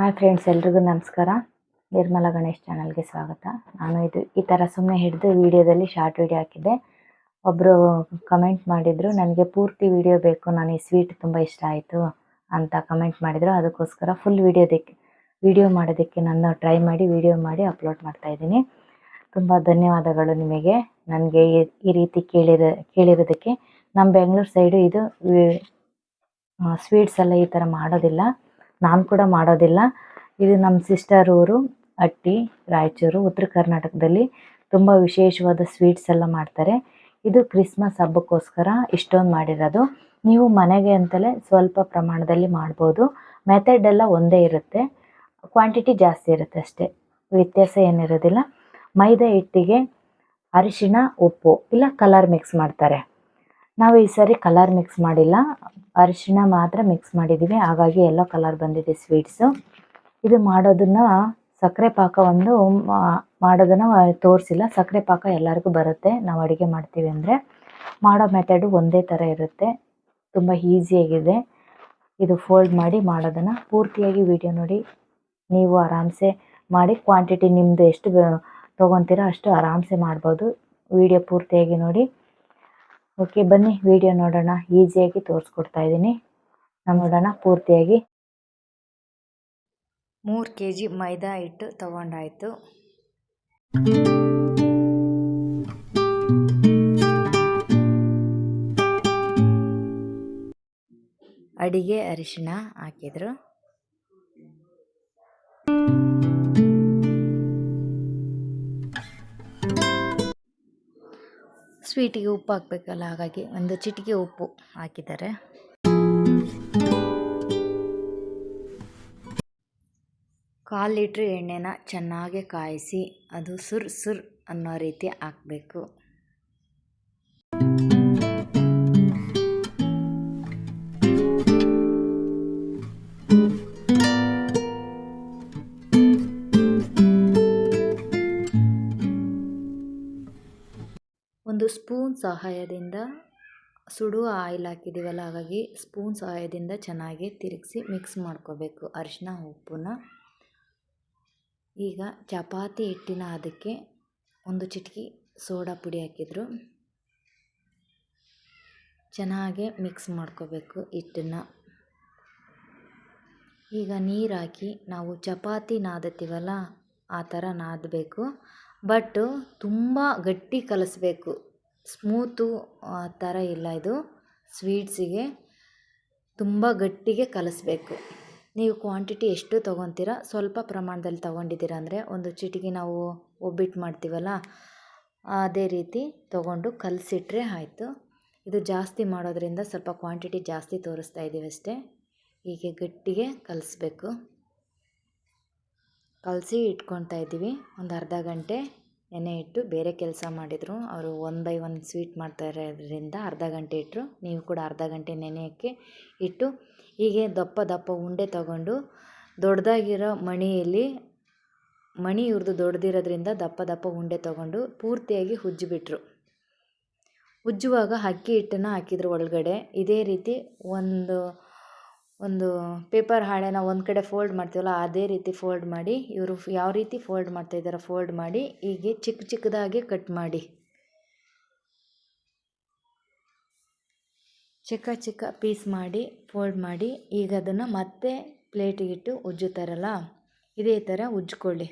Hi friends ಎಲ್ರಿಗೂ ನಮಸ್ಕಾರ. ನಿರ್ಮಲಾ ಗಣೇಶ್ ಚಾನಲ್ಗೆ ಸ್ವಾಗತ. ನಾನು ಇದು ಈ ಥರ ಸುಮ್ಮನೆ ಹಿಡಿದು ವಿಡಿಯೋದಲ್ಲಿ ಶಾರ್ಟ್ ವಿಡಿಯೋ ಹಾಕಿದ್ದೆ. ಒಬ್ಬರು ಕಮೆಂಟ್ ಮಾಡಿದರು, ನನಗೆ ಪೂರ್ತಿ ವಿಡಿಯೋ ಬೇಕು, ನಾನು ಈ ಸ್ವೀಟ್ ತುಂಬ ಇಷ್ಟ ಆಯಿತು ಅಂತ ಕಮೆಂಟ್ ಮಾಡಿದರು. ಅದಕ್ಕೋಸ್ಕರ ಫುಲ್ ವಿಡಿಯೋದಕ್ಕೆ ವಿಡಿಯೋ ಮಾಡೋದಕ್ಕೆ ನಾನು ಟ್ರೈ ಮಾಡಿ ವಿಡಿಯೋ ಮಾಡಿ ಅಪ್ಲೋಡ್ ಮಾಡ್ತಾಯಿದ್ದೀನಿ ತುಂಬ ಧನ್ಯವಾದಗಳು ನಿಮಗೆ. ನನಗೆ ಈ- ಈ ರೀತಿ ಕೇಳಿರೋ ಕೇಳಿರೋದಕ್ಕೆ. ನಮ್ಮ ಬೆಂಗಳೂರು ಸೈಡು ಇದು ಸ್ವೀಟ್ಸ್ ಎಲ್ಲ ಈ ಥರ ಮಾಡೋದಿಲ್ಲ. ನಾನು ಕೂಡ ಮಾಡೋದಿಲ್ಲ. ಇದು ನಮ್ಮ ಸಿಸ್ಟರ್ ಊರು, ಅಟ್ಟಿ, ರಾಯಚೂರು, ಉತ್ತರ ಕರ್ನಾಟಕದಲ್ಲಿ ತುಂಬ ವಿಶೇಷವಾದ ಸ್ವೀಟ್ಸ್ ಎಲ್ಲ ಮಾಡ್ತಾರೆ. ಇದು ಕ್ರಿಸ್ಮಸ್ ಹಬ್ಬಕ್ಕೋಸ್ಕರ ಇಷ್ಟೊಂದು ಮಾಡಿರೋದು. ನೀವು ಮನೆಗೆ ಅಂತಲೇ ಸ್ವಲ್ಪ ಪ್ರಮಾಣದಲ್ಲಿ ಮಾಡ್ಬೋದು. ಮೆಥಡ್ ಎಲ್ಲ ಒಂದೇ ಇರುತ್ತೆ. ಕ್ವಾಂಟಿಟಿ ಜಾಸ್ತಿ ಇರುತ್ತೆ ಅಷ್ಟೇ. ವ್ಯತ್ಯಾಸ ಏನಿರೋದಿಲ್ಲ. ಮೈದಾ ಹಿಟ್ಟಿಗೆ ಅರಿಶಿಣ, ಉಪ್ಪು, ಇಲ್ಲ ಕಲರ್ ಮಿಕ್ಸ್ ಮಾಡ್ತಾರೆ. ನಾವು ಈ ಸರಿ ಕಲರ್ ಮಿಕ್ಸ್ ಮಾಡಿಲ್ಲ. ಅರಿಶಿಣ ಮಾತ್ರ ಮಿಕ್ಸ್ ಮಾಡಿದ್ದೀವಿ ಹಾಗಾಗಿ ಎಲ್ಲೋ ಕಲರ್ ಬಂದಿದೆ ಸ್ವೀಟ್ಸು ಇದು ಮಾಡೋದನ್ನು ಸಕ್ಕರೆ ಪಾಕ ಒಂದು ಮಾಡೋದನ್ನು ತೋರಿಸಿಲ್ಲ. ಸಕ್ಕರೆ ಪಾಕ ಎಲ್ಲರಿಗೂ ಬರುತ್ತೆ. ನಾವು ಅಡುಗೆ ಮಾಡ್ತೀವಿ ಅಂದರೆ ಮಾಡೋ ಮೆಥಡು ಒಂದೇ ಥರ ಇರುತ್ತೆ. ತುಂಬ ಈಸಿಯಾಗಿದೆ ಇದು ಫೋಲ್ಡ್ ಮಾಡಿ ಮಾಡೋದನ್ನು ಪೂರ್ತಿಯಾಗಿ ವಿಡಿಯೋ ನೋಡಿ. ನೀವು ಆರಾಮ್ಸೆ ಮಾಡಿ ಕ್ವಾಂಟಿಟಿ ನಿಮ್ಮದು ಎಷ್ಟು ತೊಗೊತೀರೋ ಅಷ್ಟು ಆರಾಮ್ಸೆ ಮಾಡ್ಬೋದು. ವಿಡಿಯೋ ಪೂರ್ತಿಯಾಗಿ ನೋಡಿ. ಓಕೆ ಬನ್ನಿ ವಿಡಿಯೋ ನೋಡೋಣ. ಈಸಿಯಾಗಿ ತೋರಿಸ್ಕೊಡ್ತಾ ಇದ್ದೀನಿ. ನಾವು ನೋಡೋಣ, ಪೂರ್ತಿಯಾಗಿ. ಮೂರು ಕೆ ಜಿ ಮೈದಾ ಹಿಟ್ಟು ತೊಗೊಂಡಾಯಿತು. ಅಡಿಗೆ ಅರಿಶಿಣ ಹಾಕಿದ್ರು. ಸ್ವೀಟಿಗೆ ಉಪ್ಪು ಹಾಕಬೇಕಲ್ಲ, ಹಾಗಾಗಿ ಒಂದು ಚಿಟಿಕೆ ಉಪ್ಪು ಹಾಕಿದ್ದಾರೆ. ಕಾಲು ಲೀಟ್ರ್ ಎಣ್ಣೆನ ಚೆನ್ನಾಗಿ ಕಾಯಿಸಿ, ಅದು ಸುರ್ ಸುರ್ ಅನ್ನೋ ರೀತಿ ಹಾಕಬೇಕು. ಒಂದು ಸ್ಪೂನ್ ಸಹಾಯದಿಂದ ಸುಡುವ ಆಯಿಲ್ ಹಾಕಿದ್ದೀವಲ್ಲ ಹಾಗಾಗಿ ಸ್ಪೂನ್ ಸಹಾಯದಿಂದ ಚೆನ್ನಾಗಿ ತಿರುಗಿಸಿ ಮಿಕ್ಸ್ ಮಾಡ್ಕೋಬೇಕು ಅರಿಶಿನ ಉಪ್ಪನ್ನ. ಈಗ ಚಪಾತಿ ಹಿಟ್ಟಿನ ಅದಕ್ಕೆ ಒಂದು ಚಿಟಕಿ ಸೋಡಾ ಪುಡಿ ಹಾಕಿದ್ರು. ಚೆನ್ನಾಗಿ ಮಿಕ್ಸ್ ಮಾಡ್ಕೋಬೇಕು ಹಿಟ್ಟನ್ನು. ಈಗ ನೀರು ಹಾಕಿ ನಾವು ಚಪಾತಿ ನಾದತ್ತೀವಲ್ಲ, ಆ ಥರ ನಾದಬೇಕು. ಬಟ್ಟು ತುಂಬ ಗಟ್ಟಿ ಕಲಿಸ್ಬೇಕು. ಸ್ಮೂತು ಆ ಥರ ಇಲ್ಲ ಇದು. ಸ್ವೀಟ್ಸಿಗೆ ತುಂಬ ಗಟ್ಟಿಗೆ ಕಲಸಬೇಕು. ನೀವು ಕ್ವಾಂಟಿಟಿ ಎಷ್ಟು ತೊಗೊತೀರ? ಸ್ವಲ್ಪ ಪ್ರಮಾಣದಲ್ಲಿ ತೊಗೊಂಡಿದ್ದೀರ ಅಂದರೆ ಒಂದು ಚಿಟಿಕೆ ನಾವು ಒಬ್ಬಿಟ್ಟು ಮಾಡ್ತೀವಲ್ಲ, ಅದೇ ರೀತಿ ತೊಗೊಂಡು ಕಲಸಿಟ್ರೆ ಆಯಿತು. ಇದು ಜಾಸ್ತಿ ಮಾಡೋದ್ರಿಂದ ಸ್ವಲ್ಪ ಕ್ವಾಂಟಿಟಿ ಜಾಸ್ತಿ ತೋರಿಸ್ತಾ ಇದ್ದೀವಿ ಅಷ್ಟೇ. ಹೀಗೆ ಗಟ್ಟಿಗೆ ಕಲಿಸ್ಬೇಕು. ಕಲಸಿ ಇಟ್ಕೊತಾ ಇದ್ದೀವಿ. ಒಂದು ಅರ್ಧ ಗಂಟೆ ನೆನೆ ಇಟ್ಟು ಬೇರೆ ಕೆಲಸ ಮಾಡಿದರು. ಅವರು ಒನ್ ಬೈ ಒನ್ ಸ್ವೀಟ್ ಮಾಡ್ತಾ ಇರೋದ್ರಿಂದ ಅರ್ಧ ಗಂಟೆ ಇಟ್ಟರು ನೀವು ಕೂಡ ಅರ್ಧ ಗಂಟೆ ನೆನೆಯೋಕ್ಕೆ ಇಟ್ಟು ಹೀಗೆ ದಪ್ಪ ದಪ್ಪ ಉಂಡೆ ತಗೊಂಡು ದೊಡ್ಡದಾಗಿರೋ ಮಣಿಯಲ್ಲಿ, ಮಣಿ ಇವ್ರದ್ದು ದೊಡ್ಡದಿರೋದ್ರಿಂದ ದಪ್ಪ ದಪ್ಪ ಉಂಡೆ ತಗೊಂಡು ಪೂರ್ತಿಯಾಗಿ ಉಜ್ಜಿಬಿಟ್ರು ಉಜ್ಜುವಾಗ ಅಕ್ಕಿ ಹಿಟ್ಟನ್ನು ಹಾಕಿದ್ರು ಒಳಗಡೆ. ಇದೇ ರೀತಿ ಒಂದು ಒಂದು ಪೇಪರ್ ಹಾಳೆನ ಒಂದು ಕಡೆ ಫೋಲ್ಡ್ ಮಾಡ್ತೀವಲ್ಲ, ಅದೇ ರೀತಿ ಫೋಲ್ಡ್ ಮಾಡಿ, ಇವರು ಯಾವ ರೀತಿ ಫೋಲ್ಡ್ ಮಾಡ್ತಾ ಮಾಡ್ತಾಯಿದ್ದಾರೆ ಫೋಲ್ಡ್ ಮಾಡಿ, ಹೀಗೆ ಚಿಕ್ಕ ಚಿಕ್ಕದಾಗಿ ಕಟ್ ಮಾಡಿ. ಚಿಕ್ಕ ಚಿಕ್ಕ ಪೀಸ್ ಮಾಡಿ, ಫೋಲ್ಡ್ ಮಾಡಿ, ಈಗ ಅದನ್ನು ಮತ್ತೆ ಪ್ಲೇಟಿಗಿಟ್ಟು ಉಜ್ಜುತ್ತಾರಲ್ಲ, ಇದೇ ಥರ ಉಜ್ಜಿಕೊಳ್ಳಿ.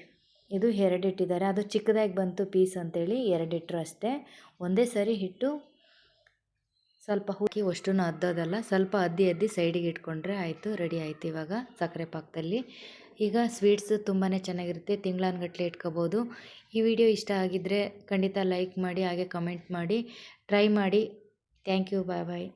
ಇದು ಎರಡಿಟ್ಟಿದ್ದಾರೆ ಅದು ಚಿಕ್ಕದಾಗಿ ಬಂತು ಪೀಸ್ ಅಂತೇಳಿ ಎರಡಿಟ್ಟರು ಅಷ್ಟೇ. ಒಂದೇ ಸರಿ ಇಟ್ಟು ಸ್ವಲ್ಪ ಹುಕ್ಕಿ ಅಷ್ಟು ಅದ್ದೋದಲ್ಲ, ಸ್ವಲ್ಪ ಅದ್ದಿ ಅದ್ದಿ ಸೈಡಿಗೆ ಇಟ್ಕೊಂಡ್ರೆ ಆಯಿತು ರೆಡಿ ಆಯಿತು ಇವಾಗ ಸಕ್ಕರೆ ಪಾಕದಲ್ಲಿ. ಈಗ ಸ್ವೀಟ್ಸ್ ತುಂಬಾ ಚೆನ್ನಾಗಿರುತ್ತೆ, ತಿಂಗಳಾನ್ಗಟ್ಲೆ ಇಟ್ಕೋಬೋದು. ಈ ವಿಡಿಯೋ ಇಷ್ಟ ಆಗಿದ್ದರೆ ಖಂಡಿತ ಲೈಕ್ ಮಾಡಿ, ಹಾಗೆ ಕಮೆಂಟ್ ಮಾಡಿ ಟ್ರೈ ಮಾಡಿ. Thank you bye bye